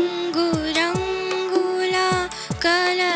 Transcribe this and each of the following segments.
रङ्गुरङ्गुला कला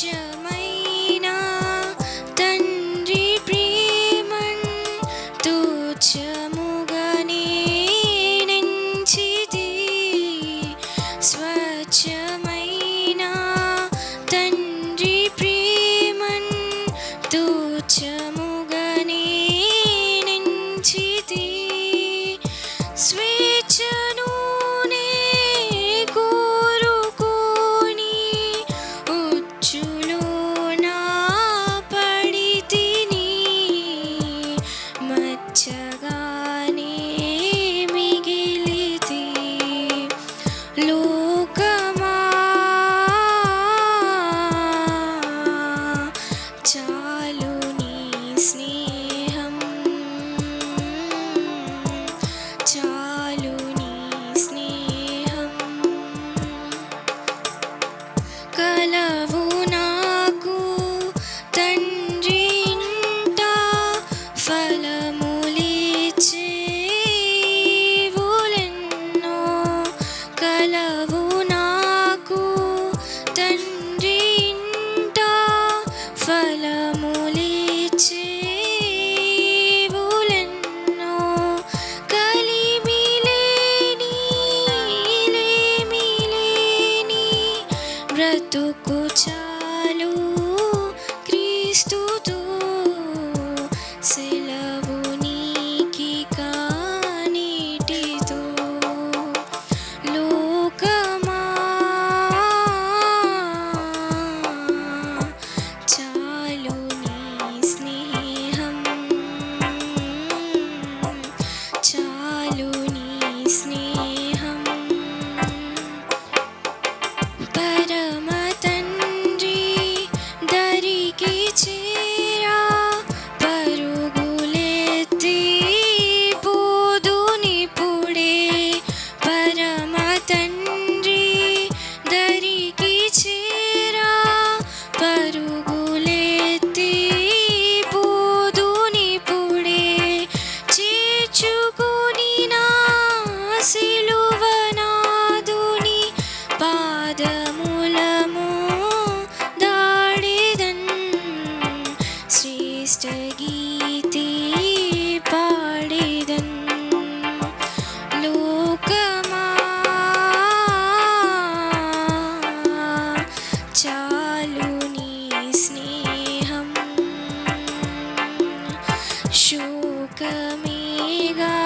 you स्नेह कलवु नाकु तन्ता फल స్నేహం పరమ తండ్రి దరికి చేరా పరుగులెత్తి బోధుని పుడే పరమ తండ్రి దరికి చేరా పరుగులెత్తి బోధుని పుడే చేచుకు 가끔이가